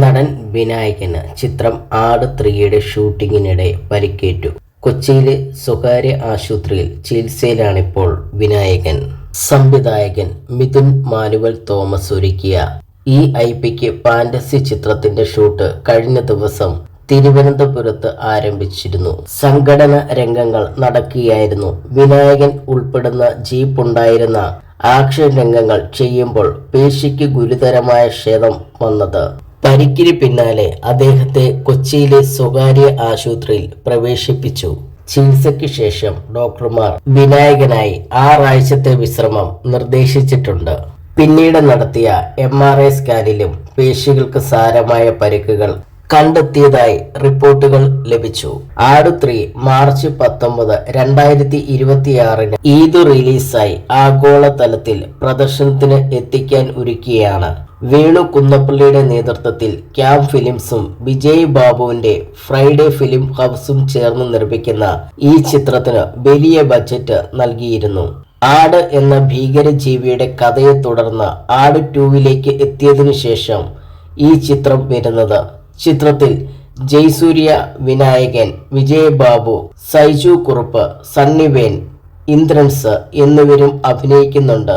നടൻ വിനായകന് ചിത്രം ആട് ത്രീയുടെ ഷൂട്ടിങ്ങിനിടെ പരിക്കേറ്റു. കൊച്ചിയിലെ സ്വകാര്യ ആശുപത്രിയിൽ ചികിത്സയിലാണിപ്പോൾ വിനായകൻ. സംവിധായകൻ മിഥുൻ മാനുവൽ തോമസ് ഒരുക്കിയ ഈ ഐ പിക്ക് ഫാന്റസി ചിത്രത്തിന്റെ ഷൂട്ട് കഴിഞ്ഞ ദിവസം തിരുവനന്തപുരത്ത് ആരംഭിച്ചിരുന്നു. സംഘടന രംഗങ്ങൾ നടക്കുകയായിരുന്നു. വിനായകൻ ഉൾപ്പെടുന്ന ജീപ്പ് ഉണ്ടായിരുന്ന ആക്ഷൻ രംഗങ്ങൾ ചെയ്യുമ്പോൾ പേശിക്ക് ഗുരുതരമായ ക്ഷതം വന്നത് പരിക്കിന് പിന്നാലെ അദ്ദേഹത്തെ കൊച്ചിയിലെ സ്വകാര്യ ആശുപത്രിയിൽ പ്രവേശിപ്പിച്ചു. ചികിത്സയ്ക്ക് ശേഷം ഡോക്ടർമാർ വിനായകനായി ആറാഴ്ചത്തെ വിശ്രമം നിർദ്ദേശിച്ചിട്ടുണ്ട്. പിന്നീട് നടത്തിയ എം ആർ ഐ സ്കാനിലും പേശികൾക്ക് സാരമായ പരിക്കുകൾ കണ്ടെത്തിയതായി റിപ്പോർട്ടുകൾ ലഭിച്ചു. ആടുത്രി ത്രീ മാർച്ച് പത്തൊമ്പത് രണ്ടായിരത്തി ഇരുപത്തിയാറിന് ഈദ് റിലീസായി ആഗോളതലത്തിൽ പ്രദർശനത്തിന് എത്തിക്കാൻ ഒരുക്കിയാണ് വേണു കുന്നപ്പള്ളിയുടെ നേതൃത്വത്തിൽ ക്യാം ഫിലിംസും വിജയ് ബാബുവിന്റെ ഫ്രൈഡേ ഫിലിം ഹൗസും ചേർന്ന് നിർമ്മിക്കുന്ന ഈ ചിത്രത്തിന് വലിയ ബജറ്റ് നൽകിയിരുന്നു. ആട് എന്ന ഭീകര ജീവിയുടെ കഥയെ തുടർന്ന് ആട് ടൂവിലേക്ക് എത്തിയതിനു ശേഷം ഈ ചിത്രം വരുന്നത്. ചിത്രത്തിൽ ജയ്സൂര്യ വിനായകൻ വിജയ് ബാബു സൈജു കുറുപ്പ് സണ്ണിവേൻ ഇന്ദ്രൻസ് എന്നിവരും അഭിനയിക്കുന്നുണ്ട്.